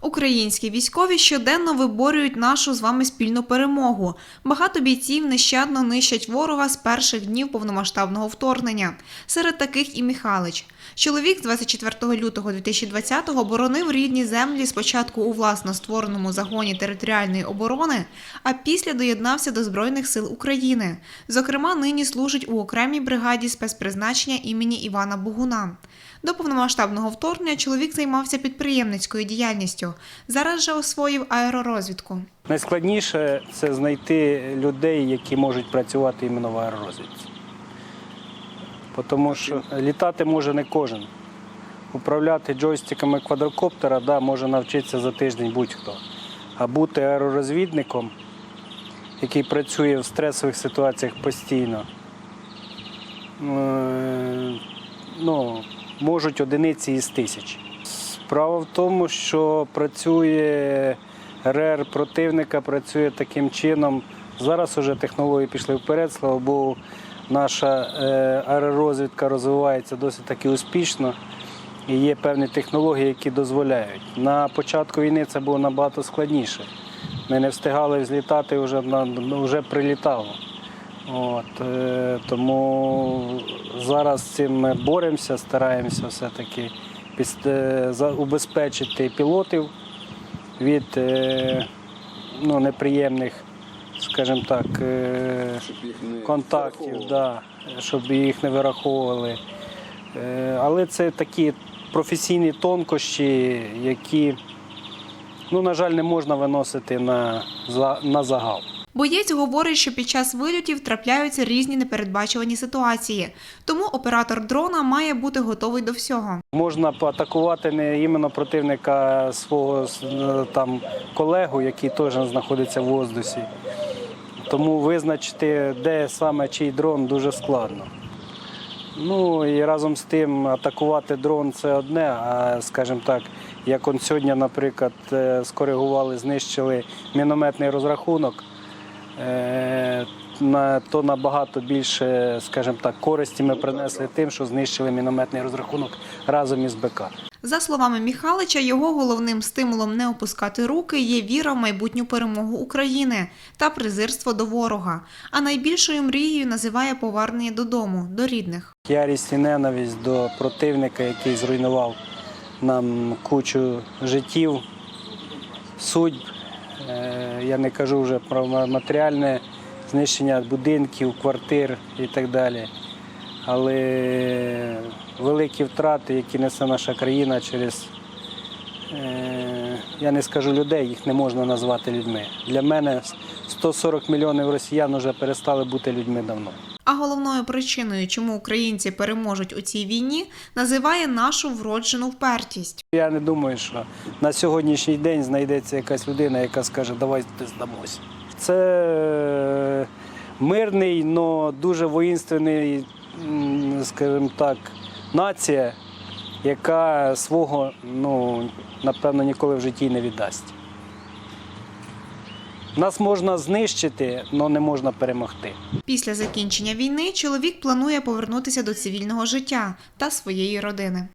Українські військові щоденно виборюють нашу з вами спільну перемогу. Багато бійців нещадно нищать ворога з перших днів повномасштабного вторгнення. Серед таких і Михалич. Чоловік з 24 лютого 2020-го боронив рідні землі спочатку у власно створеному загоні територіальної оборони, а після доєднався до Збройних сил України. Зокрема, нині служить у окремій бригаді спецпризначення імені Івана Богуна. До повномасштабного вторгнення чоловік займався підприємницькою діяльністю. Зараз же освоїв аеророзвідку. Найскладніше це знайти людей, які можуть працювати іменно в аеророзвідці. Тому що літати може не кожен. Управляти джойстиками квадрокоптера да, може навчитися за тиждень будь-хто. А бути аеророзвідником, який працює в стресових ситуаціях постійно, е, ну, можуть одиниці із тисяч. Справа в тому, що працює РЕР противника, працює таким чином. Зараз вже технології пішли вперед, слава Богу, наша е, аеророзвідка розвивається досить таки успішно. І є певні технології, які дозволяють. На початку війни це було набагато складніше. Ми не встигали взлітати, вже, вже прилітало. От, е, тому зараз з цим ми боремося, стараємося все-таки убезпечити пілотів від е, ну, неприємних, скажімо так, е, контактів, да, щоб їх не вираховували. Е, Але це такі професійні тонкощі, які, ну, на жаль, не можна виносити на, на загал. Боєць говорить, що під час вильотів трапляються різні непередбачувані ситуації, тому оператор дрона має бути готовий до всього. Можна поатакувати не іменно противника свого е, там колегу, який теж знаходиться в воздусі. Тому визначити, де саме чий дрон, дуже складно. Ну і разом з тим атакувати дрон це одне, а скажімо так, як он сьогодні, наприклад, е, скоригували, знищили мінометний розрахунок, то набагато більше, скажімо так, користі ми принесли тим, що знищили мінометний розрахунок разом із БК. За словами Міхалича, його головним стимулом не опускати руки є віра в майбутню перемогу України та презирство до ворога. А найбільшою мрією називає повернення додому, до рідних. Ярість і ненависть до противника, який зруйнував нам кучу життів, судьб. Е, Я не кажу вже про матеріальне знищення будинків, квартир і так далі. Але великі втрати, які несе наша країна через, е, я не скажу людей, їх не можна назвати людьми. Для мене 140 мільйонів росіян вже перестали бути людьми давно. А головною причиною, чому українці переможуть у цій війні, називає нашу вроджену впертість. Я не думаю, що на сьогоднішній день знайдеться якась людина, яка скаже, давайте здамося. Це е, мирний, але дуже воїнственний, скажімо так, нація, яка свого, ну, напевно, ніколи в житті не віддасть. Нас можна знищити, але не можна перемогти. Після закінчення війни чоловік планує повернутися до цивільного життя та своєї родини.